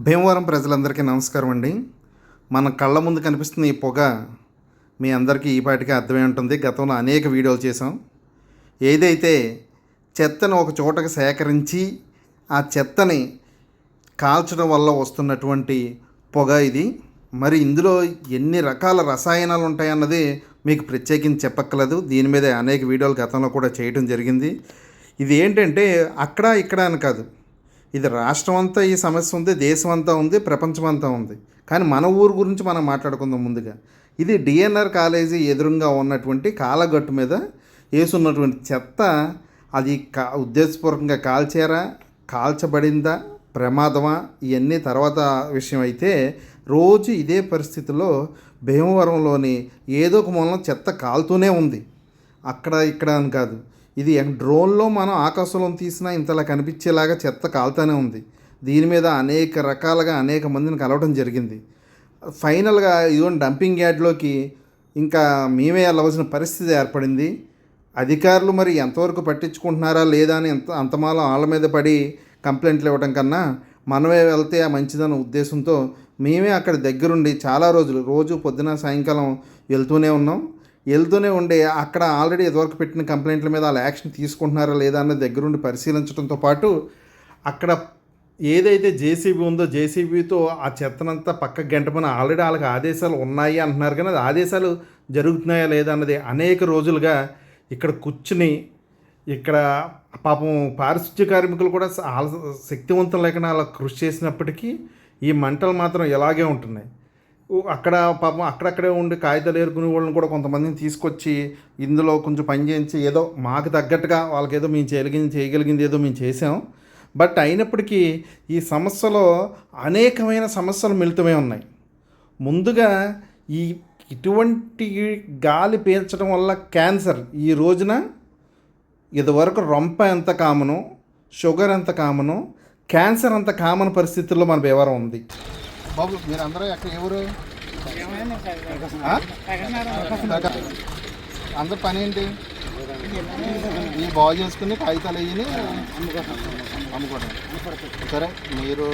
భీమవరం ప్రజలందరికీ నమస్కారం అండి. మన కళ్ళ ముందు కనిపిస్తున్న ఈ పొగ మీ అందరికీ ఈ పాటికి అర్థమై ఉంటుంది. గతంలో అనేక వీడియోలు చేసాం ఏదైతే చెత్తను ఒక చోటకి సేకరించి ఆ చెత్తని కాల్చడం వల్ల వస్తున్నటువంటి పొగ ఇది. మరి ఇందులో ఎన్ని రకాల రసాయనాలు ఉంటాయన్నది మీకు ప్రత్యేకించి చెప్పక్కర్లేదు. దీని మీద అనేక వీడియోలు గతంలో కూడా చేయడం జరిగింది. ఇది ఏంటంటే అక్కడ ఇక్కడ అని కాదు. ఇది రాష్ట్రం అంతా ఈ సమస్య ఉంది దేశం అంతా ఉంది ప్రపంచం అంతా ఉంది. కానీ మన ఊరు గురించి మనం మాట్లాడుకుందాం ముందుగా. ఇది డిఎన్ఆర్ కాలేజీ ఎదురుగా ఉన్నటువంటి కాలగట్టు మీద వేసున్నటువంటి చెత్త అది కా ఉద్దేశపూర్వకంగా కాల్చారా కాల్చబడిందా ప్రమాదమా ఇవన్నీ తర్వాత విషయం అయితే రోజు ఇదే పరిస్థితిలో భీమవరంలోని ఏదో ఒక మూలం చెత్త కాలుతూనే ఉంది. అక్కడ ఇక్కడ అని కాదు. ఇది డ్రోన్లో మనం ఆకాశంలో తీసినా ఇంతలా కనిపించేలాగా చెత్త కాలుతూనే ఉంది. దీని మీద అనేక రకాలుగా అనేక మందిని కలవడం జరిగింది. ఫైనల్గా ఈవెన్ డంపింగ్ యార్డ్లోకి ఇంకా మేమే వెళ్ళవలసిన పరిస్థితి ఏర్పడింది. అధికారులు మరి ఎంతవరకు పట్టించుకుంటున్నారా లేదా అని ఎంత అంతమాలో వాళ్ళ మీద పడి కంప్లైంట్లు ఇవ్వడం కన్నా మనమే వెళ్తే మంచిదన్న ఉద్దేశంతో మేమే అక్కడ దగ్గరుండి చాలా రోజులు రోజు పొద్దున సాయంకాలం వెళ్తూనే ఉన్నాం. వెళ్తూనే ఉండే అక్కడ ఆల్రెడీ ఇదివరకు పెట్టిన కంప్లైంట్ల మీద వాళ్ళు యాక్షన్ తీసుకుంటున్నారా లేదా అన్నది దగ్గరుండి పరిశీలించడంతో పాటు అక్కడ ఏదైతే జేసీబీ ఉందో జేసీబీతో ఆ చెత్తనంతా పక్క గంటమని ఆల్రెడీ వాళ్ళకి ఆదేశాలు ఉన్నాయి అంటున్నారు. కానీ అది ఆదేశాలు జరుగుతున్నాయా లేదా అన్నది అనేక రోజులుగా ఇక్కడ కూర్చుని ఇక్కడ పాపం పారిశుద్ధ్య కార్మికులు కూడా వాళ్ళ శక్తివంతం లేకుండా అలా కృషి చేసినప్పటికీ ఈ మంటలు మాత్రం ఇలాగే ఉంటున్నాయి. అక్కడ పాపం అక్కడక్కడే ఉండి కాగితాలు ఏరుకునే వాళ్ళని కూడా కొంతమందిని తీసుకొచ్చి ఇందులో కొంచెం పని చేయించి ఏదో మాకు తగ్గట్టుగా వాళ్ళకి ఏదో మేము చేయగలిగింది చేయగలిగింది ఏదో మేము చేసాం. బట్ అయినప్పటికీ ఈ సమస్యలో అనేకమైన సమస్యలు మిళితమే ఉన్నాయి. ముందుగా ఈ ఇటువంటి గాలి పీల్చడం వల్ల క్యాన్సర్ ఈ రోజున ఇదివరకు రొంప ఎంత కామను షుగర్ ఎంత కామను క్యాన్సర్ అంత కామన్ పరిస్థితుల్లో మన వ్యవహారం ఉంది. బాబు మీరు అందరూ ఎక్కడ ఎవరు అందరు పని ఏంటి? ఈ బాగు చేసుకుని కాగితాలు వేయని అమ్ముకోవడం సరే మీరు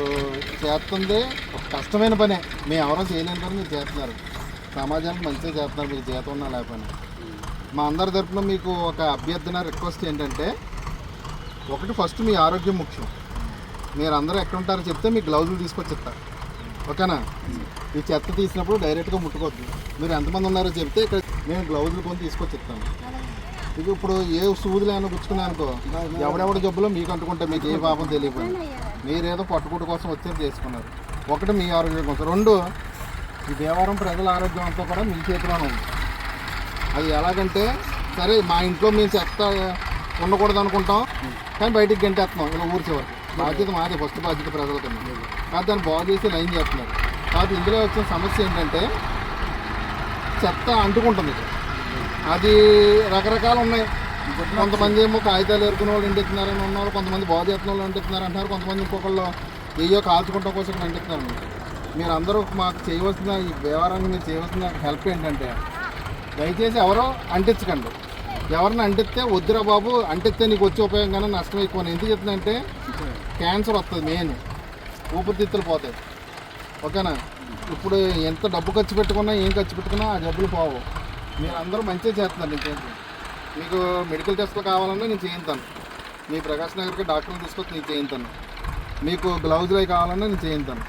చేస్తుంది ఒక కష్టమైన పనే. మేము ఎవరో చేయలేని పని మీరు చేస్తున్నారు. సమాజానికి మంచిగా చేస్తున్నారు మీకు జీతం ఉన్నా లేకపోయినా. మా అందరి తరపున మీకు ఒక అభ్యర్థన రిక్వెస్ట్ ఏంటంటే ఒకటి ఫస్ట్ మీ ఆరోగ్యం ముఖ్యం. మీరు అందరూ ఎక్కడ ఉంటారో చెప్తే మీ గ్లౌజులు తీసుకొచ్చి ఇస్తారు ఓకేనా? ఈ చెత్త తీసినప్పుడు డైరెక్ట్గా ముట్టుకోవద్దు. మీరు ఎంతమంది ఉన్నారో చెప్తే ఇక్కడ నేను గ్లౌజులు కొని తీసుకొచ్చి చెప్తాను ఇక ఇప్పుడు ఏ సూదులు ఏమైనా గుచ్చుకున్నా అనుకో ఎవడెవడ జబ్బులో మీకు అంటుకుంటే మీకు ఏ పాపం తెలియకపోయింది మీరేదో పట్టుకుట్టు కోసం వచ్చేది చేసుకున్నారు. ఒకటి మీ ఆరోగ్యం కోసం. రెండు ఈ దేవారం ప్రజల ఆరోగ్యం అంతా కూడా మీ చేతిలోనే ఉంది. అది ఎలాగంటే సరే మా ఇంట్లో మేము చెత్త ఉండకూడదు అనుకుంటాం కానీ బయటికి గంటేస్తున్నాం ఇలా ఊరి చివరికి. బాధ్యత మాదే ఫస్ట్ బాధ్యత ప్రజల కన్నా దాన్ని బాగు చేసి లైన్ చేస్తున్నారు. కాదు ఇందులో వచ్చిన సమస్య ఏంటంటే చెత్త అంటుకుంటుంది అది రకరకాలు ఉన్నాయి. కొంతమంది ఏమో కాగితాలు ఏరుకునే వాళ్ళు ఎండెత్తున్నారని ఉన్నారు కొంతమంది బాగు చేస్తున్న వాళ్ళు ఎండెత్తున్నారు అంటారు కొంతమంది ఇంకొకళ్ళు ఏయో కాల్చుకుంటాం కోసం ఎండెత్తున్నారు మీరు అందరూ మాకు చేయవలసిన ఈ వ్యవహారానికి మీరు చేయవలసిన హెల్ప్ ఏంటంటే దయచేసి ఎవరో అంటించకండి. ఎవరిని అంటిస్తే వద్దురా బాబు అంటిస్తే నీకు వచ్చే ఉపయోగం కానీ నష్టం ఎక్కువ. ఎందుకు చెప్తుందంటే క్యాన్సర్ వస్తుంది మెయిన్. ఊపిరితిత్తులు పోతాయి. ఓకేనా? ఇప్పుడు ఎంత డబ్బు ఖర్చు పెట్టుకున్నా ఏం ఖర్చు పెట్టుకున్నా ఆ జబ్బులు పోవు. మీరు అందరూ మంచిగా చేస్తున్నారు నేను మీకు మెడికల్ టెస్ట్లు కావాలన్నా నేను చేయించాను మీ ప్రకాష్ నగర్కి డాక్టర్ని తీసుకొచ్చి నేను చేయించాను మీకు గ్లౌజులు అవి కావాలన్నా నేను చేయించాను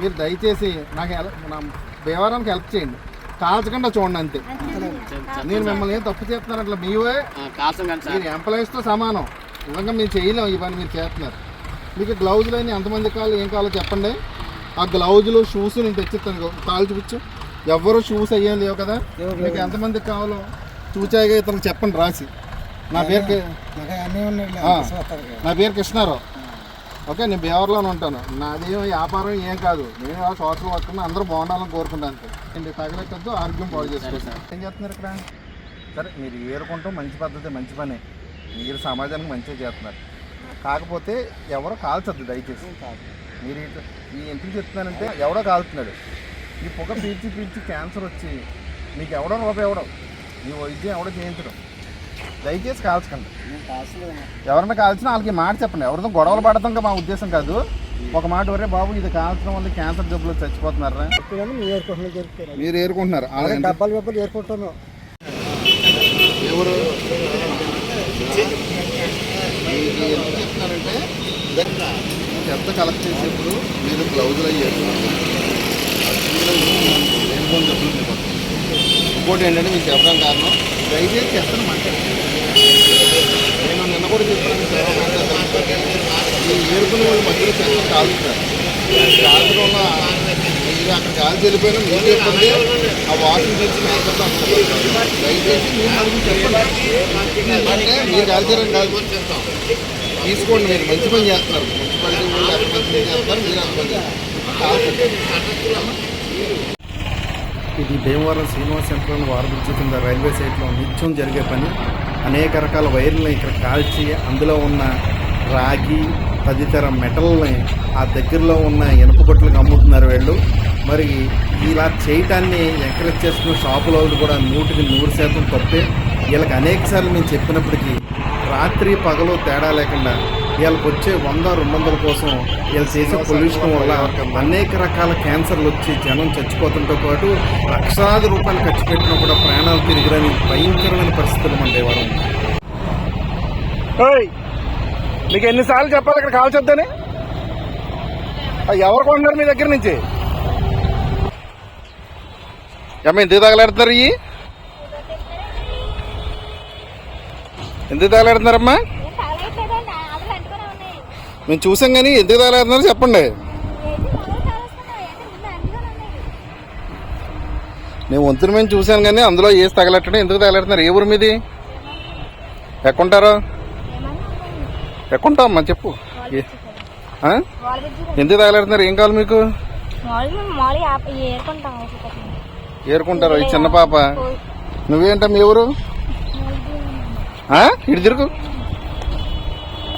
మీరు దయచేసి నాకు హెల్ప్ నా వ్యవహారానికి హెల్ప్ చేయండి. కాల్చకుండా చూడండి అంతే. నేను మిమ్మల్ని ఏం తప్పు చేస్తున్నాను అట్లా మీవే? మీరు ఎంప్లాయీస్తో సమానం. నిజంగా మేము చేయలేం ఇవన్నీ మీరు చేస్తున్నారు. మీకు గ్లౌజులు అని ఎంతమంది కావాలి ఏం కావాలో చెప్పండి. ఆ గ్లౌజులు షూస్ నేను తెచ్చిస్తాను కాలు చూపించు. ఎవరు షూస్ అయ్యేం లేవు కదా. మీకు ఎంతమందికి కావాలో చూచాయిగా ఇతనికి చెప్పండి రాసి. నా పేరు నా పేరు కృష్ణారావు. ఓకే నేను బేవర్లోనే ఉంటాను. నాదేం వ్యాపారం ఏం కాదు. నేను ఆ సోషల్ వర్క్ అందరూ బాగుండాలని కోరుకుంటాను ఏంటి తగలెట్టద్దు ఆరోగ్యం బాగు చేసుకోవచ్చు. ఏం చేస్తున్నారు ఇక్కడ? సరే మీరు ఏరుకుంటాం మంచి పద్ధతి మంచి పనే. మీరు సమాజానికి మంచిగా చేస్తున్నారు. కాకపోతే ఎవరో కాల్చొద్దు దయచేసి. మీరు ఈ ఎందుకు చెప్తున్నానంటే ఎవడో కాలుతున్నాడు. ఈ పొగ పీల్చి పీల్చి క్యాన్సర్ వచ్చి మీకు ఎవడో రూపాయి ఎవడో ఈ వైద్యం ఎవడో చేయించడం. దయచేసి కాల్చకండి. ఎవరన్నా కాల్చినా వాళ్ళకి ఈ మాట చెప్పండి. ఎవరితో గొడవలు పడతాం మా ఉద్దేశం కాదు. ఒక మాట వరే బాబు ఇది కాల్చడం వల్ల క్యాన్సర్ జబ్బులు చచ్చిపోతున్నారా? మీ మీరు ఏరుకుంటున్నారు. డబ్బాలు డబ్బాలు ఏర్కొట్టాను ఎవరు? ఇది ఎందుకు చెప్తున్నారంటే చెత్త కలెక్ట్ చేసేప్పుడు మీరు గ్లౌజులు అయ్యి వేసుకోవాలి. లేనిపోని జబ్బులు మీకు ఇంకోటి ఏంటంటే మీకు చెప్పడం కారణం దయచేసి చెత్తను మాట్లాడండి నేను నిన్న కూడా చెప్పాను సేవా ఈ ఏడుకుని వాళ్ళు మధ్యలో చెత్త కాలుస్తారు కాల్చడం వల్ల మీరు అక్కడ గాలి చెల్లిపోయినా మీరు చెప్పండి ఆ వాటర్ తెచ్చి మేకప్ దయచేసి మీరు నలుగురు చెప్పండి అంటే మీరు కాల్చారని కాదు తీసుకోండి మీరు మంచి పని చేస్తున్నారు మున్సిపాలిటీ వాళ్ళు అక్కడ మంచి పని చేస్తారు మీరు అంత పని చేస్తారు ఇది భీమవరం శ్రీనివాస్ సెంటర్ వారు కింద రైల్వే సైట్లో నిత్యం జరిగే పని. అనేక రకాల వైర్లను ఇక్కడ కాల్చి అందులో ఉన్న రాగి తదితర మెటల్ని ఆ దగ్గరలో ఉన్న ఇనుప కొట్లకు అమ్ముతున్నారు వీళ్ళు. మరి ఇలా చేయటాన్ని ఎంకరేజ్ చేస్తున్న షాపుల వాళ్ళు కూడా నూటికి నూరు శాతం తప్పే. వీళ్ళకి అనేక సార్లు మేము చెప్పినప్పటికీ రాత్రి పగలు తేడా లేకుండా వీళ్ళకి వచ్చే వంద రెండు వందల కోసం వీళ్ళు చేసే పొల్యూషన్ వల్ల అనేక రకాల క్యాన్సర్లు వచ్చి జనం చచ్చిపోతుంటో పాటు లక్షలాది రూపాయలు ఖర్చు పెట్టినా కూడా ప్రాణాలు తిరిగిరని భయంకరమైన పరిస్థితులు మన దేవరం మీకు ఎన్నిసార్లు చెప్పాలి ఇక్కడ కాల్చొద్దని ఎవరు కొంటున్నారు మీ దగ్గర నుంచి? అమ్మ ఎందుకు తగలాడుతున్నారు ఇవి ఎందుకు తగలాడుతున్నారమ్మా? మేము చూసాం కానీ ఎందుకు తగలాడుతున్నారు చెప్పండి. నేను వంతుని మేము చూశాను కానీ అందులో ఏసి తగలట్టడం ఎందుకు తగలాడుతున్నారు? ఏ ఊరు మీది? ఎక్కుంటారు ఎక్కుంటామమ్మా చెప్పు? ఎందుకు తగలాడుతున్నారు? ఏం కావాలి మీకు. ఏరుకుంటారు? ఈ చిన్న పాప. నువ్వేంట మీ ఊరు? ఆ? ఇటు తిరుగు.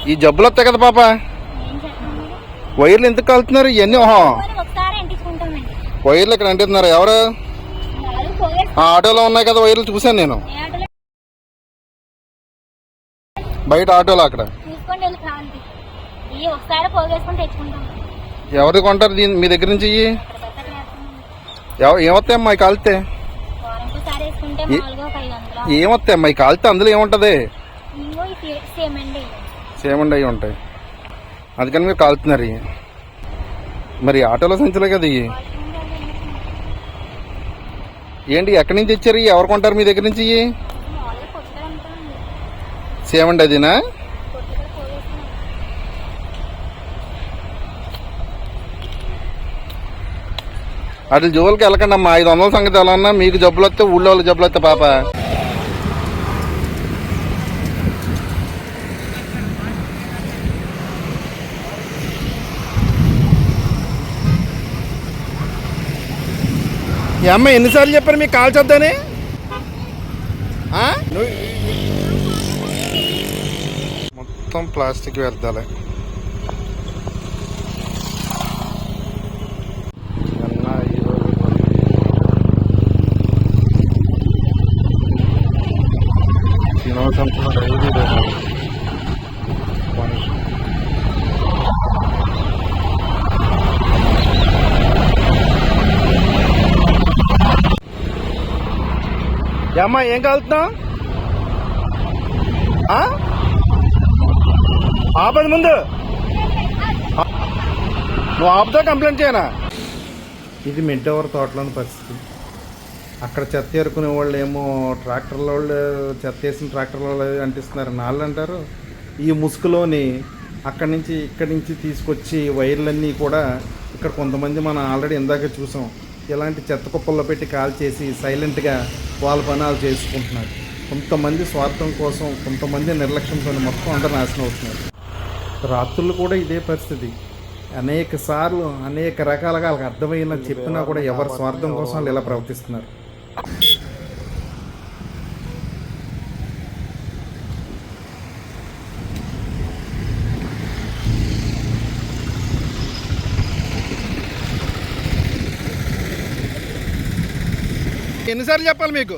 ఈ జబ్బులు వస్తాయి కదా పాప. వైర్లు ఎందుకు కాలుతున్నారు? ఇవన్నీ ఓహో. వైర్లు ఇక్కడ అంటున్నారు ఎవరు? ఆ ఆటోలో ఉన్నాయి కదా వైర్లు చూశాను నేను. బయట ఆటోలో అక్కడ. తీసుకొని వెళ్ళి కావాలి ఇవి ఒకసారి పోగేసుకొని తెచ్చుకుంటాం. ఎవరు కొంటారు దీని మీ దగ్గర నుంచి ఇవి ఏమొస్తాయమ్మా కాలితే? ఏమొస్తాయమ్మా ఇవి కాలితే అందులో ఏముంటది? ఇంకో ఈ సేమ్ అండి. సేమండి అవి ఉంటాయి. అందుకని మీరు కాలుతున్నారు మరి ఆటోలో సంచులే కదా ఇవి ఏంటి ఎక్కడి నుంచి తెచ్చారు? ఎవరు కొంటారు మీ దగ్గర నుంచి ఇవి సేమండి అదినా? అటు జోలికి వెళ్ళకండి అమ్మా ఐదు వందల సంగతి ఎలా ఉన్నా మీకు జబ్బులు వస్తే ఊళ్ళో వాళ్ళకి జబ్బులు వస్తే పాప. ఈ అమ్మ ఎన్నిసార్లు చెప్పారు మీకు కాల్చొద్దని ఆ? నువ్వు- మొత్తం ప్లాస్టిక్ వ్యర్థాలే. సంపద ఏది లేదు మనిషి అమ్మా ఏం కాలుతున్నావు? ఆపది ముందు. నువ్వు ఆపుతా కంప్లైంట్ చేయనా? ఇది మిడ్ అవర్ తోటలోని పరిస్థితి. అక్కడ చెత్త ఏరుకునే వాళ్ళు ఏమో ట్రాక్టర్ల వాళ్ళు చెత్త వేసిన ట్రాక్టర్ల వాళ్ళు అంటిస్తున్నారు. నాళ్ళు అంటారు. ఈ ముసుగులోని అక్కడి నుంచి ఇక్కడి నుంచి తీసుకొచ్చి వైర్లన్నీ కూడా ఇక్కడ కొంతమంది మనం ఆల్రెడీ ఇందాక చూసాం. ఇలాంటి చెత్త కుప్పల్లో పెట్టి కాల్ చేసి సైలెంట్గా వాళ్ళ పని వాళ్ళు చేసుకుంటున్నారు. కొంతమంది స్వార్థం కోసం కొంతమంది నిర్లక్ష్యంతో మొత్తం అందరు నాశనం అవుతున్నారు. రాత్రులు కూడా ఇదే పరిస్థితి. అనేక సార్లు అనేక రకాలుగా వాళ్ళకి అర్థమైనా చెప్పినా కూడా ఎవరి స్వార్థం కోసం వాళ్ళు ఇలా ప్రవర్తిస్తున్నారు. ఎన్నిసార్లు చెప్పాలి మీకు?